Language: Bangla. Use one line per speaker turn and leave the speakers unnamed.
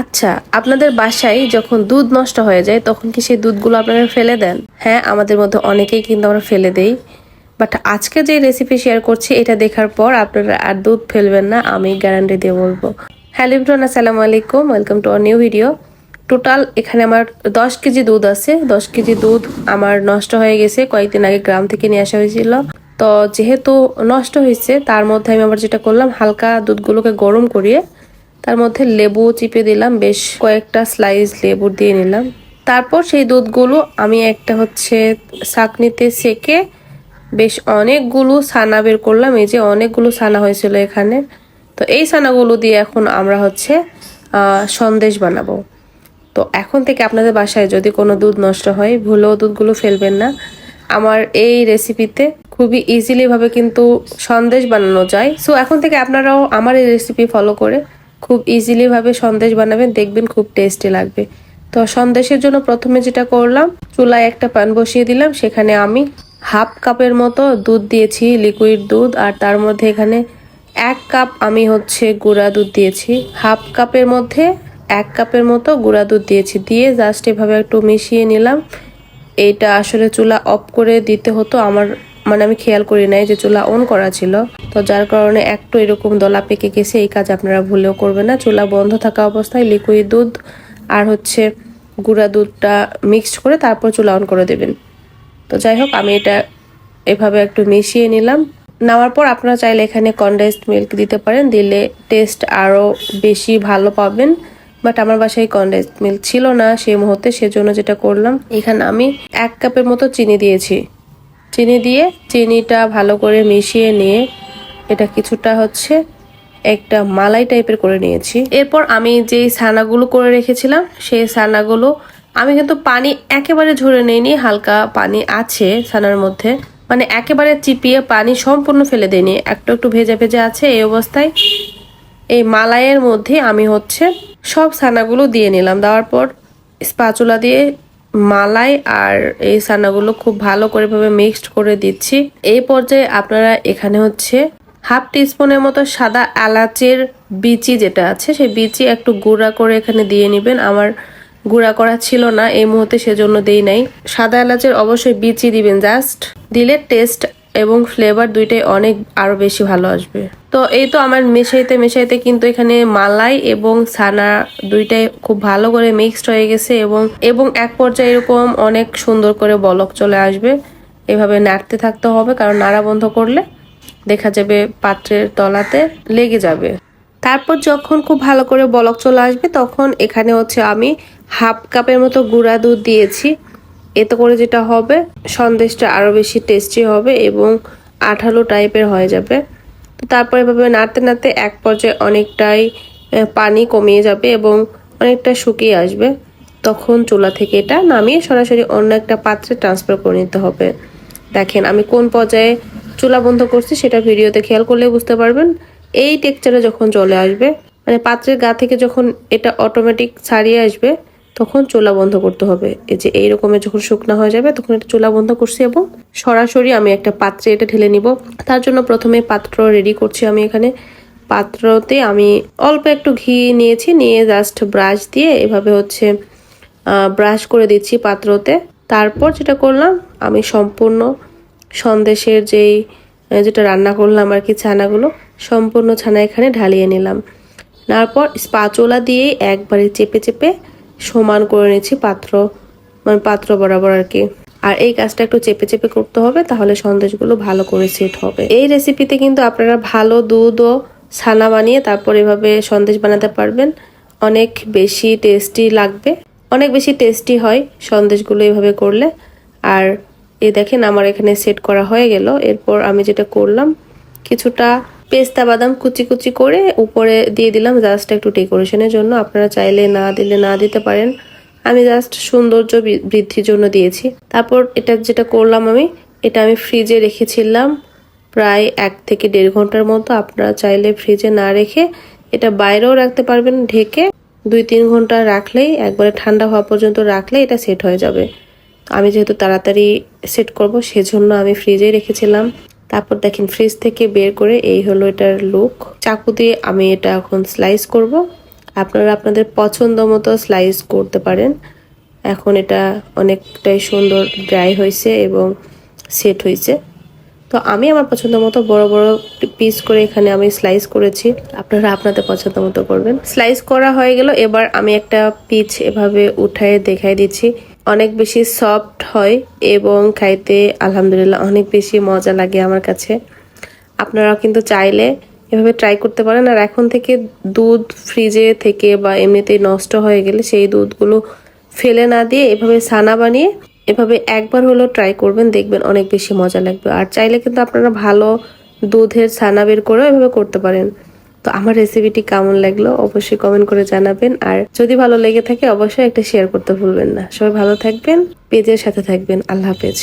আচ্ছা আপনাদের বাসায় যখন দুধ নষ্ট হয়ে যায়, তখন কি সেই দুধগুলো আপনারা ফেলে দেন? হ্যাঁ আমাদের মধ্যে অনেকেই কিন্তু আমরা ফেলে দেই। বাট আজকে যে রেসিপি শেয়ার করছি, এটা দেখার পর আপনারা আর দুধ ফেলবেন না, আমি গ্যারান্টি দিয়ে বলব। হ্যালো ইব্রান আসসালামু আলাইকুম welcome to our new video total এখানে আমার দশ কেজি দুধ আছে। দশ কেজি দুধ আমার নষ্ট হয়ে গেছে, কয়েকদিন আগে গ্রাম থেকে নিয়ে আসা হয়েছিল। তো যেহেতু নষ্ট হয়েছে, তার মধ্যে আমি আবার যেটা করলাম, হালকা দুধগুলোকে গরম করিয়ে তার মধ্যে লেবু চিপে দিলাম, বেশ কয়েকটা স্লাইস লেবু দিয়ে নিলাম। তারপর সেই দুধগুলো আমি একটা হচ্ছে ছাকনিতে সেকে বেশ অনেকগুলো ছানা বের করলাম, এই যে অনেকগুলো ছানা হয়েছিল এখানে। তো এই ছানাগুলো দিয়ে এখন আমরা হচ্ছে সন্দেশ বানাবো। তো এখন থেকে আপনাদের বাসায় যদি কোনো দুধ নষ্ট হয়, ভুলেও দুধগুলো ফেলবেন না। আমার এই রেসিপিতে খুবই ইজিলিভাবে কিন্তু সন্দেশ বানানো যায়। সো এখন থেকে আপনারাও আমার এই রেসিপি ফলো করে খুব ইজিলিভাবে সন্দেশ বানাবেন, দেখবেন খুব টেস্টি লাগবে। তো সন্দেশের জন্য প্রথমে যেটা করলাম, চুলায় একটা প্যান বসিয়ে দিলাম, সেখানে আমি হাফ কাপের মতো দুধ দিয়েছি লিকুইড দুধ, আর তার মধ্যে এখানে এক কাপ আমি হচ্ছে গুঁড়া দুধ দিয়েছি। হাফ কাপের মধ্যে এক কাপের মতো গুঁড়া দুধ দিয়েছি, দিয়ে জাস্ট এভাবে একটু মিশিয়ে নিলাম। এইটা আসলে চুলা অফ করে দিতে হতো, আমার মানে আমি খেয়াল করি নাই যে চুলা অন করা ছিল। তো যার কারণে একটু এরকম দলা পেকে গেছে, এই কাজ আপনারা ভুলেও করবেন না। চুলা বন্ধ থাকা অবস্থায় লিকুইড দুধ আর হচ্ছে গুঁড়া দুধটা মিক্সড করে তারপর চুলা অন করে দেবেন। তো যাই হোক, আমি এটা এভাবে একটু মিশিয়ে নিলাম। নেওয়ার পর আপনারা চাইলে এখানে কনডেন্সড মিল্ক দিতে পারেন, দিলে টেস্ট আরও বেশি ভালো পাবেন। বাট আমার বাসায় কনডেন্সড মিল্ক ছিল না সেই মুহূর্তে, সেজন্য যেটা করলাম, এখানে আমি এক কাপের মতো চিনি দিয়েছি। চিনি দিয়ে চিনিটা ভালো করে মিশিয়ে নিয়ে এটা কিছুটা হচ্ছে একটা মালাই টাইপের করে নিয়েছি। এরপর আমি যেই ছানাগুলো করে রেখেছিলাম, সেই ছানাগুলো আমি কিন্তু পানি একেবারে ঝরে নিইনি, হালকা পানি আছে ছানার মধ্যে। মানে একেবারে চিপিয়ে পানি সম্পূর্ণ ফেলে দিইনি, একটু একটু ভেজা ভেজে আছে এই অবস্থায়। এই মালাইয়ের মধ্যে আমি হচ্ছে সব ছানাগুলো দিয়ে নিলাম। দেওয়ার পর স্পাচুলা দিয়ে মালাই আর এই ছানাগুলো খুব ভালো করে ভাবে মিক্সড করে দিচ্ছি। এই পর্যায়ে আপনারা এখানে হচ্ছে হাফ টিস্পুনের মতো সাদা এলাচের বিচি যেটা আছে, সেই বিচি একটু গুঁড়া করে এখানে দিয়ে নেবেন। আমার গুঁড়া করা ছিল না, এই মুহূর্তে সেজন্য দেই নাই। সাদা এলাচের অবশ্যই বিচি দিবেন জাস্ট দিলে টেস্ট এবং ফ্লেভার দুইটাই অনেক আরও বেশি ভালো আসবে। তো এই তো আমার মেশাইতে মেশাইতে কিন্তু এখানে মালাই এবং ছানা দুইটাই খুব ভালো করে মিক্সড হয়ে গেছে এবং এবং এক পর্যায়ে এরকম অনেক সুন্দর করে বলক চলে আসবে। এভাবে নাড়তে থাকতে হবে, কারণ নাড়া বন্ধ করলে দেখা যাবে পাত্রের তলাতে লেগে যাবে। তারপর যখন খুব ভালো করে বলক চলে আসবে, তখন এখানে হচ্ছে আমি হাফ কাপের মতো গুঁড়া দুধ দিয়েছি। এতে করে যেটা হবে, সন্দেশটা আরও বেশি টেস্টি হবে এবং আঠালো টাইপের হয়ে যাবে। তো তারপর এভাবে নাড়তে নাড়তে এক পর্যায়ে অনেকটাই পানি কমিয়ে যাবে এবং অনেকটা শুকিয়ে আসবে। তখন চুলা থেকে এটা নামিয়ে সরাসরি অন্য একটা পাত্রে ট্রান্সফার করে নিতে হবে। দেখেন, আমি কোন পর্যায়ে চুলা বন্ধ করছি সেটা ভিডিওতে খেয়াল করলে বুঝতে পারবেন। এই টেক্সচারে যখন চলে আসবে মানে পাত্রের গা থেকে যখন এটা অটোমেটিক ছাড়িয়ে আসবে তখন চোলা বন্ধ করতে হবে। এই যে এই রকমের যখন শুকনা হয়ে যাবে, তখন এটা চোলা বন্ধ করছি এবং সরাসরি আমি একটা পাত্রে এটা ঢেলে নিব। তার জন্য প্রথমে পাত্র রেডি করছি আমি এখানে। পাত্রতে আমি অল্প একটু ঘি নিয়েছি, নিয়ে জাস্ট ব্রাশ দিয়ে এভাবে হচ্ছে ব্রাশ করে দিচ্ছি পাত্রতে। তারপর যেটা করলাম, আমি সম্পূর্ণ সন্দেশের যেই যেটা রান্না করলাম আর কি ছানাগুলো, সম্পূর্ণ ছানা এখানে ঢালিয়ে নিলাম। তারপর স্পাচুলা দিয়ে একবারে চেপে চেপে সমান করে নিচ্ছি পাত্র মানে পাত্র বরাবর আর কি। আর এই কাজটা একটু চেপে চেপে করতে হবে, তাহলে সন্দেশগুলো ভালো করে সেট হবে। এই রেসিপিতে কিন্তু আপনারা ভালো দুধ ও ছানা বানিয়ে তারপর এভাবে সন্দেশ বানাতে পারবেন। অনেক বেশি টেস্টি লাগবে। অনেক বেশি টেস্টি হয় সন্দেশগুলো এভাবে করলে। আর এই দেখেন আমার এখানে সেট করা হয়ে গেল। এরপর আমি যেটা করলাম, কিছুটা পেস্তা বাদাম কুচি কুচি করে উপরে দিয়ে দিলাম জাস্ট একটু ডেকোরেশনের জন্য। আপনারা চাইলে না দিলে না দিতে পারেন। আমি জাস্ট সৌন্দর্য বৃদ্ধির জন্য দিয়েছি। তারপর এটা যেটা করলাম আমি, এটা আমি ফ্রিজে রেখেছিলাম প্রায় এক থেকে দেড় ঘণ্টার মতো। আপনারা চাইলে ফ্রিজে না রেখে এটা বাইরেও রাখতে পারবেন, ঢেকে দুই তিন ঘণ্টা রাখলেই, একবারে ঠান্ডা হওয়া পর্যন্ত রাখলে এটা সেট হয়ে যাবে। আমি যেহেতু তাড়াতাড়ি সেট করব, সেজন্য আমি ফ্রিজে রেখেছিলাম। তারপর দেখেন ফ্রিজ থেকে বের করে এই হলো এটার লুক চাকু দিয়ে আমি এটা এখন স্লাইস করব। আপনারা আপনাদের পছন্দ মতো স্লাইস করতে পারেন। এখন এটা অনেকটাই সুন্দর ড্রাই হয়েছে এবং সেট হয়েছে। তো আমি আমার পছন্দ মতো বড় বড় পিস করে এখানে আমি স্লাইস করেছি। আপনারা আপনাদের পছন্দ মতো করবেন। স্লাইস করা হয়ে গেল। এবার আমি একটা পিচ এভাবে উঠায় দেখাই দিচ্ছি। অনেক বেশি সফট হয় এবং খাইতে আলহামদুলিল্লাহ অনেক বেশি মজা লাগে আমার কাছে। আপনারাও কিন্তু চাইলে এভাবে ট্রাই করতে পারেন। আর এখন থেকে দুধ ফ্রিজে থেকে বা এমনিতেই নষ্ট হয়ে গেলে সেই দুধগুলো ফেলে না দিয়ে এভাবে ছানা বানিয়ে এভাবে একবার হলেও ট্রাই করবেন, দেখবেন অনেক বেশি মজা লাগবে। আর চাইলে কিন্তু আপনারা ভালো দুধের ছানা বের করেও এভাবে করতে পারেন। তো আমার রেসিপিটি কেমন লাগল অবশ্যই কমেন্ট করে জানাবেন। আর যদি ভালো লেগে থাকে, অবশ্যই একটা শেয়ার করতে ভুলবেন না। সবাই ভালো থাকবেন, পেজের সাথে থাকবেন। আল্লাহ হাফেজ।